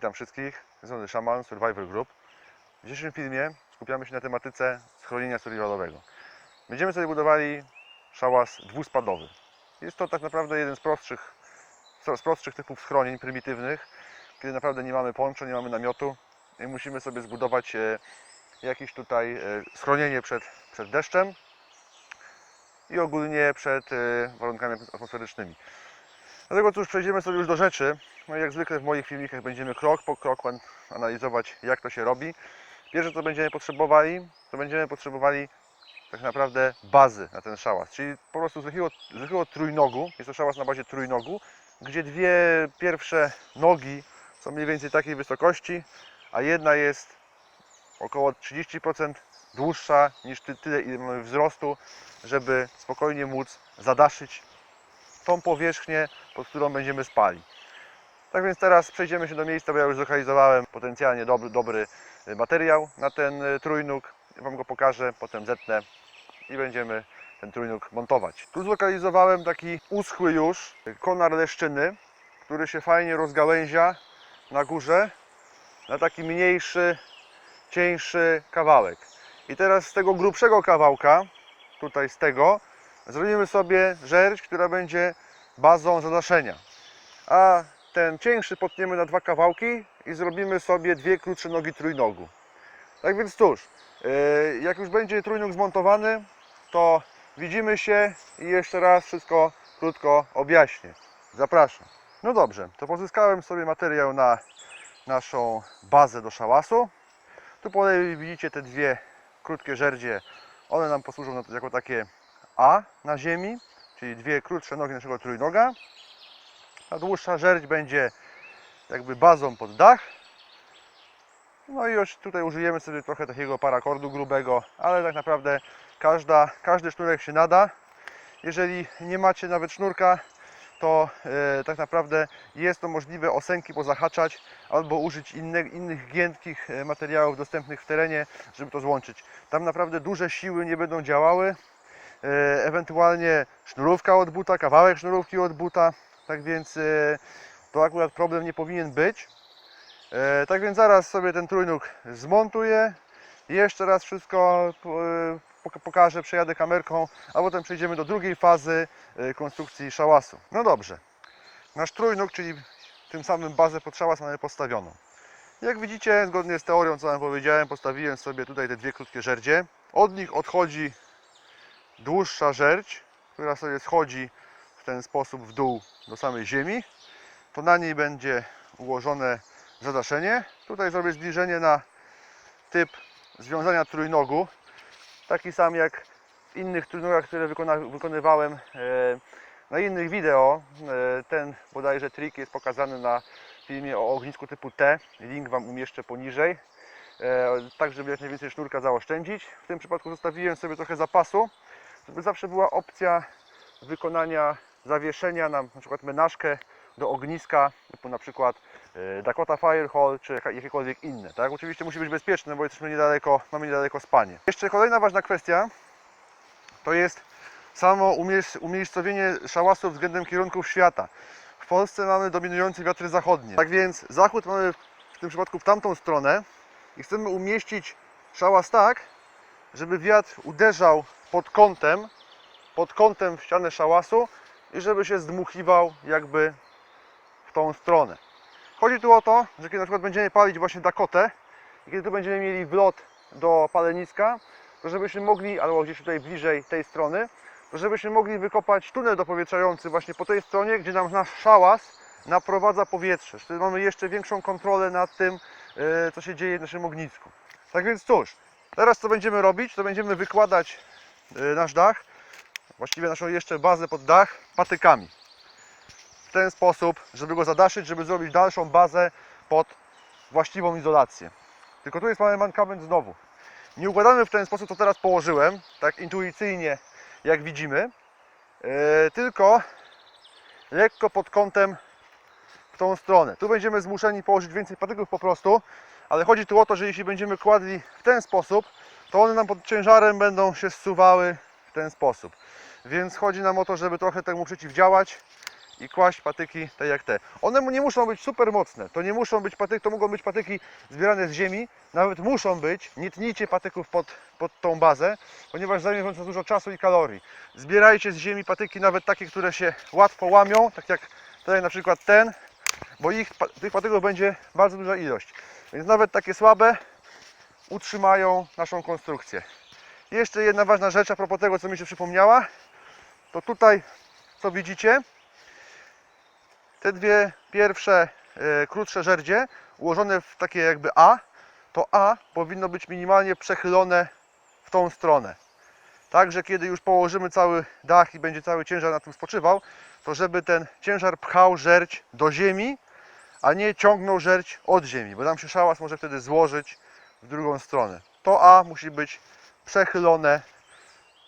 Witam wszystkich, z Szaman Survivor Group. W dzisiejszym filmie skupiamy się na tematyce schronienia survivalowego. Będziemy sobie budowali szałas dwuspadowy. Jest to tak naprawdę jeden z prostszych, z prostszych typów schronień prymitywnych, kiedy naprawdę nie mamy ponczu, nie mamy namiotu i musimy sobie zbudować e, jakieś tutaj e, schronienie przed, przed deszczem i ogólnie przed e, warunkami atmosferycznymi. Dlatego cóż, przejdziemy sobie już do rzeczy. No jak zwykle w moich filmikach będziemy krok po kroku an- analizować, jak to się robi. Pierwsze, co będziemy potrzebowali, to będziemy potrzebowali tak naprawdę bazy na ten szałas, czyli po prostu zwykłego, zwykłego trójnogu. Jest to szałas na bazie trójnogu, gdzie dwie pierwsze nogi są mniej więcej takiej wysokości, a jedna jest około 30% dłuższa niż ty- tyle, ile mamy wzrostu, żeby spokojnie móc zadaszyć tą powierzchnię, pod którą będziemy spali. Tak więc teraz przejdziemy się do miejsca, bo ja już zlokalizowałem potencjalnie dobry, dobry y, materiał na ten y, trójnóg. Wam go pokażę, potem zetnę i będziemy ten trójnóg montować. Tu zlokalizowałem taki uschły już konar leszczyny, który się fajnie rozgałęzia na górze na taki mniejszy, cieńszy kawałek. I teraz z tego grubszego kawałka, tutaj z tego, zrobimy sobie żerć, która będzie bazą zadaszenia. A ten cieńszy potniemy na dwa kawałki i zrobimy sobie dwie krótsze nogi trójnogu. Tak więc cóż, yy, jak już będzie trójnóg zmontowany, to widzimy się i jeszcze raz wszystko krótko objaśnię. Zapraszam. No dobrze, to pozyskałem sobie materiał na naszą bazę do szałasu. Tu po lewej widzicie te dwie krótkie żerdzie. One nam posłużą jako takie A na ziemi, czyli dwie krótsze nogi naszego trójnoga. A dłuższa żerdź będzie jakby bazą pod dach. No i już tutaj użyjemy sobie trochę takiego parakordu grubego, ale tak naprawdę każda, każdy sznurek się nada. Jeżeli nie macie nawet sznurka, to e, tak naprawdę jest to możliwe osenki pozahaczać albo użyć inne, innych giętkich e, materiałów dostępnych w terenie, żeby to złączyć. Tam naprawdę duże siły nie będą działały. E, ewentualnie sznurówka od buta, kawałek sznurówki od buta. Tak więc e, to akurat problem nie powinien być. E, Tak więc zaraz sobie ten trójnóg zmontuję. Jeszcze raz wszystko pok- pokażę, przejadę kamerką, a potem przejdziemy do drugiej fazy konstrukcji szałasu. No dobrze. Nasz trójnóg, czyli tym samym bazę pod szałas mamy postawioną. Jak widzicie, zgodnie z teorią, co Wam powiedziałem, postawiłem sobie tutaj te dwie krótkie żerdzie. Od nich odchodzi dłuższa żerdź, która sobie schodzi w ten sposób w dół do samej ziemi. To na niej będzie ułożone zadaszenie. Tutaj zrobię zbliżenie na typ związania trójnogu. Taki sam jak w innych trójnogach, które wykona- wykonywałem e, na innych wideo. E, Ten bodajże trik jest pokazany na filmie o ognisku typu T. Link Wam umieszczę poniżej. E, Tak, żeby jak najwięcej sznurka zaoszczędzić. W tym przypadku zostawiłem sobie trochę zapasu, zawsze była opcja wykonania zawieszenia na na przykład menażkę do ogniska, typu na przykład e, Dakota Firehall czy jakiekolwiek inne. Tak? Oczywiście musi być bezpieczne, bo jesteśmy niedaleko, mamy niedaleko spanie. Jeszcze kolejna ważna kwestia to jest samo umiejscowienie szałasu względem kierunków świata. W Polsce mamy dominujące wiatry zachodnie. Tak więc zachód mamy w tym przypadku w tamtą stronę i chcemy umieścić szałas tak, żeby wiatr uderzał pod kątem, pod kątem w ścianę szałasu i żeby się zdmuchiwał jakby w tą stronę. Chodzi tu o to, że kiedy na przykład będziemy palić właśnie Dakotę i kiedy tu będziemy mieli wlot do paleniska, to żebyśmy mogli, albo gdzieś tutaj bliżej tej strony, to żebyśmy mogli wykopać tunel dopowietrzający właśnie po tej stronie, gdzie nam nasz szałas naprowadza powietrze. Wtedy mamy jeszcze większą kontrolę nad tym, e, co się dzieje w naszym ognisku. Tak więc cóż, teraz co będziemy robić, to będziemy wykładać e, nasz dach, właściwie naszą jeszcze bazę pod dach patykami. W ten sposób, żeby go zadaszyć, żeby zrobić dalszą bazę pod właściwą izolację. Tylko tu jest mały mankament znowu. Nie układamy w ten sposób, co teraz położyłem, tak intuicyjnie, jak widzimy, yy, tylko lekko pod kątem w tą stronę. Tu będziemy zmuszeni położyć więcej patyków po prostu, ale chodzi tu o to, że jeśli będziemy kładli w ten sposób, to one nam pod ciężarem będą się zsuwały w ten sposób. Więc chodzi nam o to, żeby trochę temu przeciwdziałać i kłaść patyki tak jak te. One nie muszą być super mocne, to nie muszą być patyki, to mogą być patyki zbierane z ziemi, nawet muszą być, nie tnijcie patyków pod, pod tą bazę, ponieważ zajmie to dużo czasu i kalorii. Zbierajcie z ziemi patyki, nawet takie, które się łatwo łamią, tak jak tutaj na przykład ten, bo ich, tych patyków będzie bardzo duża ilość. Więc nawet takie słabe utrzymają naszą konstrukcję. Jeszcze jedna ważna rzecz a propos tego, co mi się przypomniała, to tutaj, co widzicie, te dwie pierwsze e, krótsze żerdzie ułożone w takie jakby A, to A powinno być minimalnie przechylone w tą stronę. Tak, że kiedy już położymy cały dach i będzie cały ciężar na tym spoczywał, to żeby ten ciężar pchał żerć do ziemi, a nie ciągnął żerć od ziemi, bo nam się szałas może wtedy złożyć w drugą stronę. To A musi być przechylone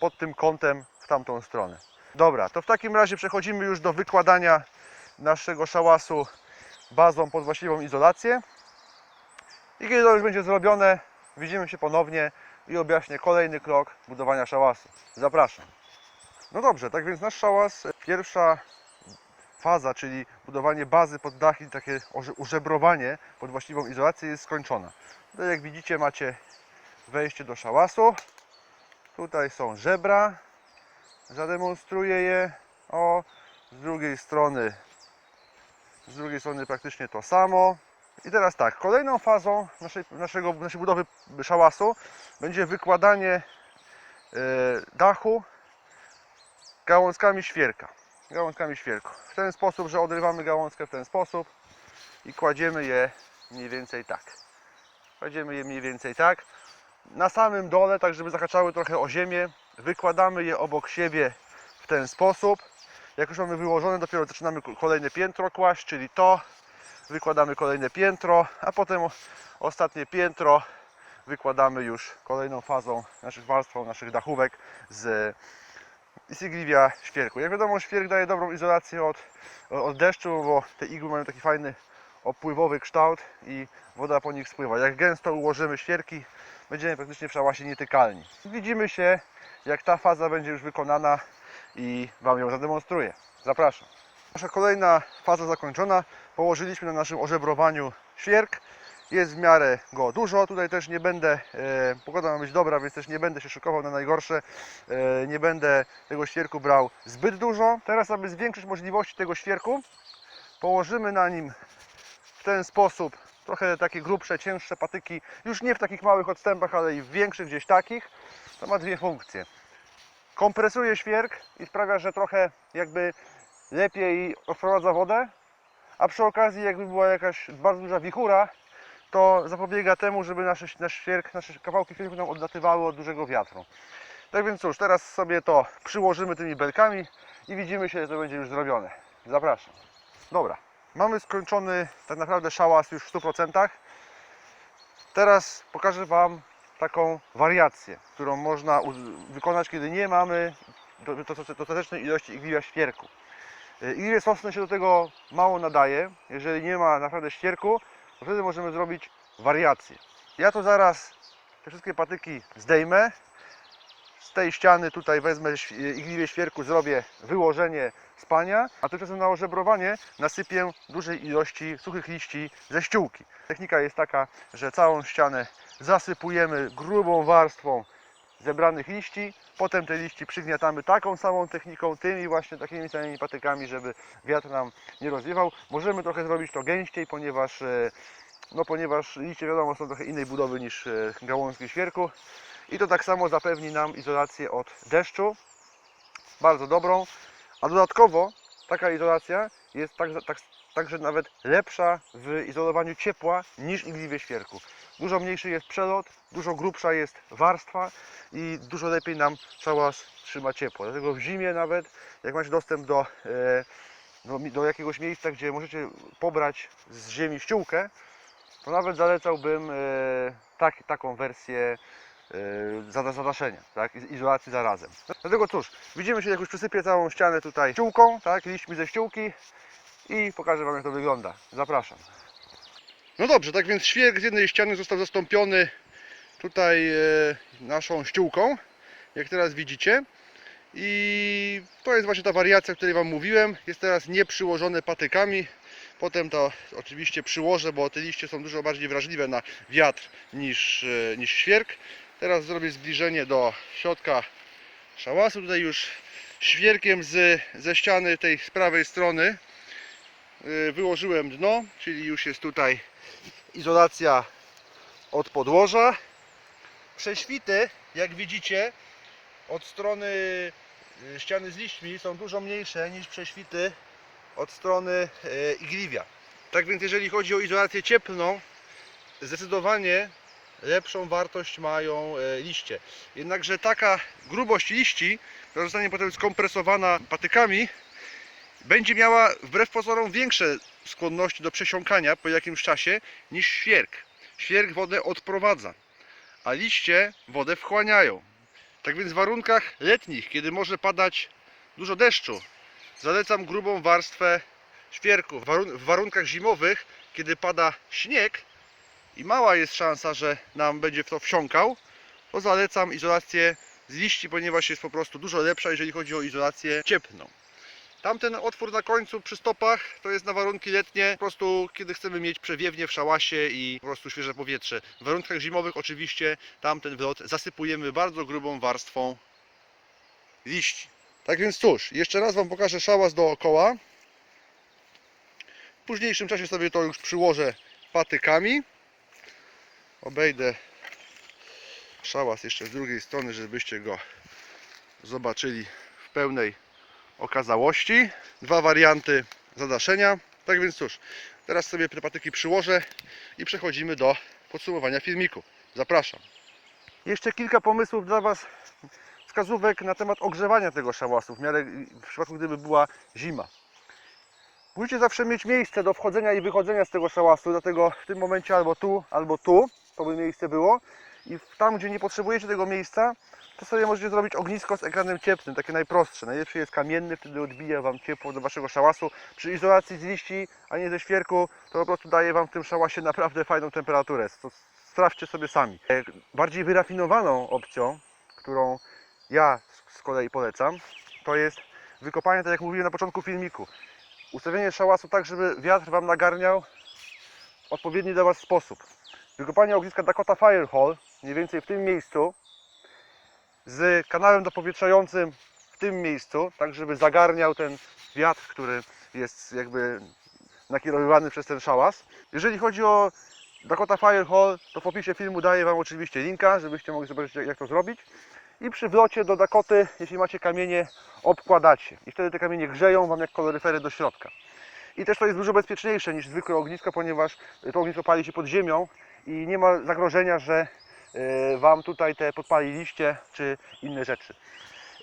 pod tym kątem w tamtą stronę. Dobra, to w takim razie przechodzimy już do wykładania naszego szałasu bazą pod właściwą izolację. I kiedy to już będzie zrobione, widzimy się ponownie i objaśnię kolejny krok budowania szałasu. Zapraszam. No dobrze, tak więc nasz szałas, pierwsza faza, czyli budowanie bazy pod dach i takie użebrowanie pod właściwą izolację jest skończona. Tutaj jak widzicie macie wejście do szałasu. Tutaj są żebra. Zademonstruję je. O, z drugiej strony z drugiej strony praktycznie to samo. I teraz tak, kolejną fazą naszej, naszego, naszej budowy szałasu będzie wykładanie e, dachu gałązkami świerka. Gałązkami świerku. W ten sposób, że odrywamy gałązkę w ten sposób i kładziemy je mniej więcej tak. Kładziemy je mniej więcej tak. Na samym dole, tak żeby zahaczały trochę o ziemię, wykładamy je obok siebie w ten sposób. Jak już mamy wyłożone, dopiero zaczynamy ko- kolejne piętro kłaść, czyli to. Wykładamy kolejne piętro, a potem ostatnie piętro wykładamy już kolejną fazą, naszych warstwą naszych dachówek z z igliwia świerku. Jak wiadomo, świerk daje dobrą izolację od, od deszczu, bo te igły mają taki fajny opływowy kształt i woda po nich spływa. Jak gęsto ułożymy świerki, będziemy praktycznie w szałasie nietykalni. Widzimy się, jak ta faza będzie już wykonana i Wam ją zademonstruję. Zapraszam. Nasza kolejna faza zakończona. Położyliśmy na naszym ożebrowaniu świerk. Jest w miarę go dużo. Tutaj też nie będę, e, pogoda ma być dobra, więc też nie będę się szykował na najgorsze. E, nie będę tego świerku brał zbyt dużo. Teraz, aby zwiększyć możliwości tego świerku, położymy na nim w ten sposób trochę takie grubsze, cięższe patyki. Już nie w takich małych odstępach, ale i w większych gdzieś takich. To ma dwie funkcje. Kompresuje świerk i sprawia, że trochę jakby lepiej odprowadza wodę, a przy okazji jakby była jakaś bardzo duża wichura, to zapobiega temu, żeby nasz, nasz świerk, nasze kawałki świerku nam odlatywały od dużego wiatru. Tak więc cóż, teraz sobie to przyłożymy tymi belkami i widzimy się, że to będzie już zrobione. Zapraszam. Dobra, mamy skończony tak naprawdę szałas już w 100%. Teraz pokażę Wam taką wariację, którą można wykonać, kiedy nie mamy do- do- dostatecznej ilości igliwia świerku. Y, Igliwie sosny się do tego mało nadaje. Jeżeli nie ma naprawdę świerku, to wtedy możemy zrobić wariację. Ja to zaraz te wszystkie patyki zdejmę. Z tej ściany tutaj wezmę igliwie świerku, zrobię wyłożenie spania, a tymczasem na ożebrowanie nasypię dużej ilości suchych liści ze ściółki. Technika jest taka, że całą ścianę zasypujemy grubą warstwą zebranych liści, potem te liści przygniatamy taką samą techniką, tymi właśnie takimi samymi patykami, żeby wiatr nam nie rozwiewał. Możemy trochę zrobić to gęściej, ponieważ, e, no, ponieważ liście wiadomo są trochę innej budowy niż e, gałązki świerku i to tak samo zapewni nam izolację od deszczu, bardzo dobrą, a dodatkowo taka izolacja jest tak, tak, także nawet lepsza w izolowaniu ciepła niż igliwie świerku. Dużo mniejszy jest przelot, dużo grubsza jest warstwa i dużo lepiej nam szałas trzyma ciepło. Dlatego w zimie nawet, jak macie dostęp do, e, do, mi- do jakiegoś miejsca, gdzie możecie pobrać z ziemi ściółkę, to nawet zalecałbym e, tak, taką wersję e, zada- zadaszenia, tak? iz- izolacji zarazem. Dlatego cóż, widzimy się jak już przysypię całą ścianę tutaj ściółką, tak? liśćmi ze ściółki i pokażę Wam jak to wygląda. Zapraszam. No dobrze, tak więc świerk z jednej ściany został zastąpiony tutaj e, naszą ściółką, jak teraz widzicie. I to jest właśnie ta wariacja, o której Wam mówiłem. Jest teraz nie przyłożone patykami. Potem to oczywiście przyłożę, bo te liście są dużo bardziej wrażliwe na wiatr niż, e, niż świerk. Teraz zrobię zbliżenie do środka szałasu. Tutaj już świerkiem z, ze ściany tej z prawej strony wyłożyłem dno, czyli już jest tutaj izolacja od podłoża. Prześwity, jak widzicie, od strony y, ściany z liśćmi są dużo mniejsze niż prześwity od strony y, igliwia. Tak więc jeżeli chodzi o izolację cieplną, zdecydowanie lepszą wartość mają liście. Jednakże taka grubość liści, która zostanie potem skompresowana patykami, będzie miała wbrew pozorom większe skłonności do przesiąkania po jakimś czasie niż świerk. Świerk wodę odprowadza, a liście wodę wchłaniają. Tak więc w warunkach letnich, kiedy może padać dużo deszczu, zalecam grubą warstwę świerku. W warun- w warunkach zimowych, kiedy pada śnieg, i mała jest szansa, że nam będzie w to wsiąkał, to zalecam izolację z liści, ponieważ jest po prostu dużo lepsza, jeżeli chodzi o izolację cieplną. Tamten otwór na końcu przy stopach to jest na warunki letnie, po prostu kiedy chcemy mieć przewiewnie w szałasie i po prostu świeże powietrze. W warunkach zimowych oczywiście tamten wlot zasypujemy bardzo grubą warstwą liści. Tak więc cóż, jeszcze raz Wam pokażę szałas dookoła. W późniejszym czasie sobie to już przyłożę patykami obejdę szałas jeszcze z drugiej strony, żebyście go zobaczyli w pełnej okazałości. Dwa warianty zadaszenia. Tak więc cóż, teraz sobie te patyki przyłożę i przechodzimy do podsumowania filmiku. Zapraszam. Jeszcze kilka pomysłów dla Was, wskazówek na temat ogrzewania tego szałasu w miarę w przypadku gdyby była zima. Musicie zawsze mieć miejsce do wchodzenia i wychodzenia z tego szałasu, dlatego w tym momencie albo tu, albo tu, to by miejsce było. I tam, gdzie nie potrzebujecie tego miejsca, to sobie możecie zrobić ognisko z ekranem cieplnym, takie najprostsze. Najlepszy jest kamienny, wtedy odbija Wam ciepło do Waszego szałasu. Przy izolacji z liści, a nie ze świerku, to po prostu daje Wam w tym szałasie naprawdę fajną temperaturę. To sprawdźcie sobie sami. E, Bardziej wyrafinowaną opcją, którą ja z kolei polecam, to jest wykopanie, tak jak mówiłem na początku filmiku. Ustawienie szałasu tak, żeby wiatr Wam nagarniał w odpowiedni dla Was sposób. Wykopanie ogniska Dakota Firehall, mniej więcej w tym miejscu, z kanałem dopowietrzającym w tym miejscu, tak żeby zagarniał ten wiatr, który jest jakby nakierowywany przez ten szałas. Jeżeli chodzi o Dakota Firehall, to w opisie filmu daję Wam oczywiście linka, żebyście mogli zobaczyć jak- to zrobić. I przy wlocie do Dakoty, jeśli macie kamienie, obkładacie. I wtedy te kamienie grzeją Wam jak koloryfery do środka. I też to jest dużo bezpieczniejsze niż zwykłe ognisko, ponieważ to ognisko pali się pod ziemią i nie ma zagrożenia, że Wam tutaj te podpali liście czy inne rzeczy.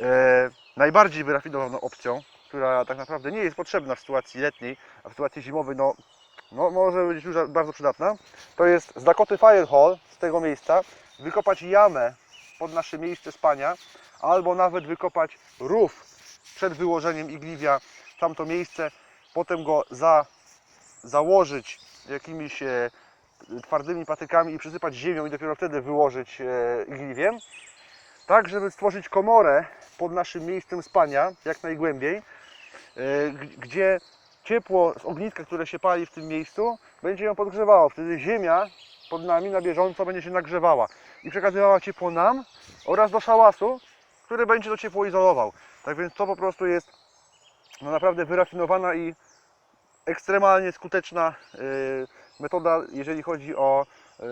E, Najbardziej wyrafinowaną opcją, która tak naprawdę nie jest potrzebna w sytuacji letniej, a w sytuacji zimowej no, no, może być już bardzo przydatna, to jest z Dakoty Firehall, z tego miejsca, wykopać jamę pod nasze miejsce spania, albo nawet wykopać rów przed wyłożeniem igliwia w tamto miejsce, potem go za, założyć jakimiś e, twardymi patykami i przysypać ziemią i dopiero wtedy wyłożyć e, igliwiem, tak żeby stworzyć komorę pod naszym miejscem spania, jak najgłębiej, e, gdzie ciepło z ogniska, które się pali w tym miejscu, będzie ją podgrzewało. Wtedy ziemia pod nami na bieżąco będzie się nagrzewała i przekazywała ciepło nam oraz do szałasu, który będzie to ciepło izolował. Tak więc to po prostu jest no naprawdę wyrafinowana i ekstremalnie skuteczna y, metoda, jeżeli chodzi o y,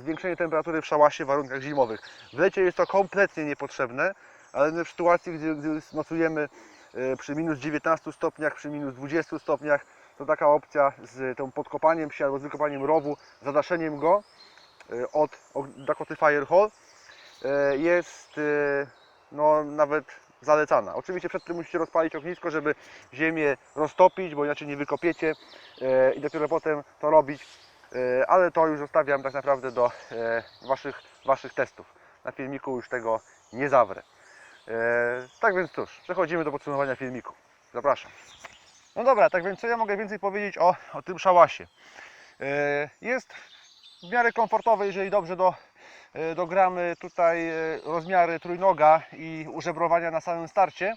zwiększenie temperatury w szałasie w warunkach zimowych. W lecie jest to kompletnie niepotrzebne, ale w sytuacji, gdy, gdy nocujemy y, przy minus 19 stopniach, przy minus 20 stopniach, to taka opcja z tym podkopaniem się albo z wykopaniem rowu, zadaszeniem go y, od Dakoty Firehall jest no, nawet zalecana. Oczywiście przed tym musicie rozpalić ognisko, żeby ziemię roztopić, bo inaczej nie wykopiecie e, i dopiero potem to robić. E, Ale to już zostawiam tak naprawdę do e, waszych, waszych testów. Na filmiku już tego nie zawrę. Tak więc cóż, przechodzimy do podsumowania filmiku. Zapraszam. No dobra, tak więc co ja mogę więcej powiedzieć o, o tym szałasie? Jest w miarę komfortowy, jeżeli dobrze do dogramy tutaj e, rozmiary trójnoga i użebrowania na samym starcie.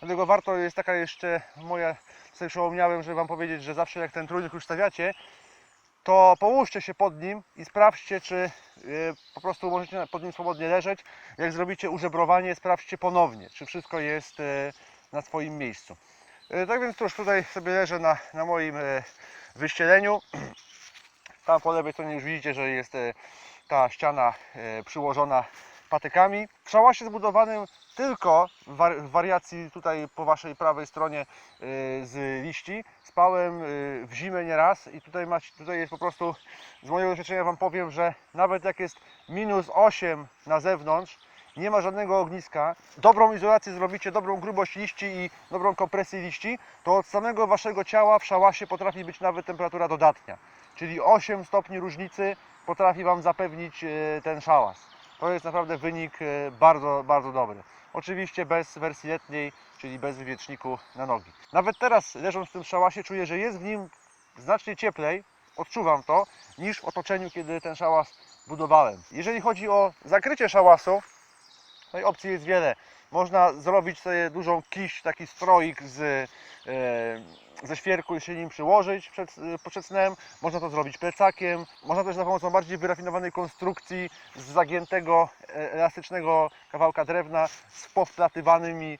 Dlatego warto jest taka jeszcze moja, sobie przypomniałem, żeby Wam powiedzieć, że zawsze jak ten trójnóg już stawiacie, to połóżcie się pod nim i sprawdźcie, czy e, po prostu możecie pod nim swobodnie leżeć. Jak zrobicie użebrowanie, sprawdźcie ponownie, czy wszystko jest e, na swoim miejscu. E, Tak więc cóż, tutaj sobie leżę na, na moim e, wyścieleniu. Tam po lewej stronie już widzicie, że jest e, ta ściana e, przyłożona patykami. W szałasie zbudowanym tylko w war- w wariacji tutaj po waszej prawej stronie e, z liści. Spałem e, w zimę nieraz i tutaj, macie, tutaj jest po prostu, z mojego doświadczenia Wam powiem, że nawet jak jest minus 8 na zewnątrz, nie ma żadnego ogniska, dobrą izolację zrobicie, dobrą grubość liści i dobrą kompresję liści, to od samego Waszego ciała w szałasie potrafi być nawet temperatura dodatnia. Czyli 8 stopni różnicy potrafi Wam zapewnić e, ten szałas. To jest naprawdę wynik e, bardzo, bardzo dobry. Oczywiście bez wersji letniej, czyli bez wywieczniku na nogi. Nawet teraz leżąc w tym szałasie czuję, że jest w nim znacznie cieplej, odczuwam to, niż w otoczeniu, kiedy ten szałas budowałem. Jeżeli chodzi o zakrycie szałasu, no i opcji jest wiele. Można zrobić sobie dużą kiść, taki stroik z, e, ze świerku i się nim przyłożyć przed, e, przed snem. Można to zrobić plecakiem. Można też za pomocą bardziej wyrafinowanej konstrukcji z zagiętego, e, elastycznego kawałka drewna z powplatywanymi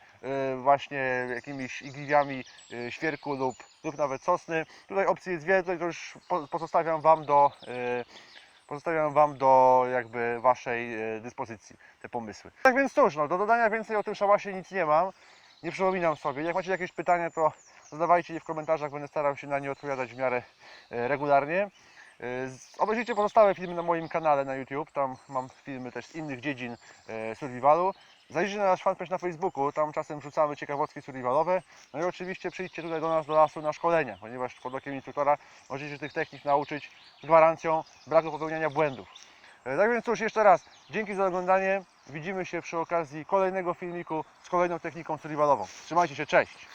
właśnie jakimiś igliwiami świerku lub, lub nawet sosny. Tutaj opcji jest wiele, tutaj już po- pozostawiam Wam do pozostawiam Wam do jakby Waszej e, dyspozycji te pomysły. Tak więc cóż, no, do dodania więcej o tym szałasie nic nie mam. Nie przypominam sobie. Jak macie jakieś pytania, to zadawajcie je w komentarzach, będę starał się na nie odpowiadać w miarę e, regularnie. E, Obejrzyjcie pozostałe filmy na moim kanale na YouTube, tam mam filmy też z innych dziedzin survivalu. Zajrzyjcie na nasz fanpage na Facebooku, tam czasem wrzucamy ciekawostki survivalowe. No i oczywiście przyjdźcie tutaj do nas do lasu na szkolenia, ponieważ pod okiem instruktora możecie się tych technik nauczyć z gwarancją braku popełniania błędów. E, Tak więc cóż, jeszcze raz, dzięki za oglądanie. Widzimy się przy okazji kolejnego filmiku z kolejną techniką survivalową. Trzymajcie się, cześć!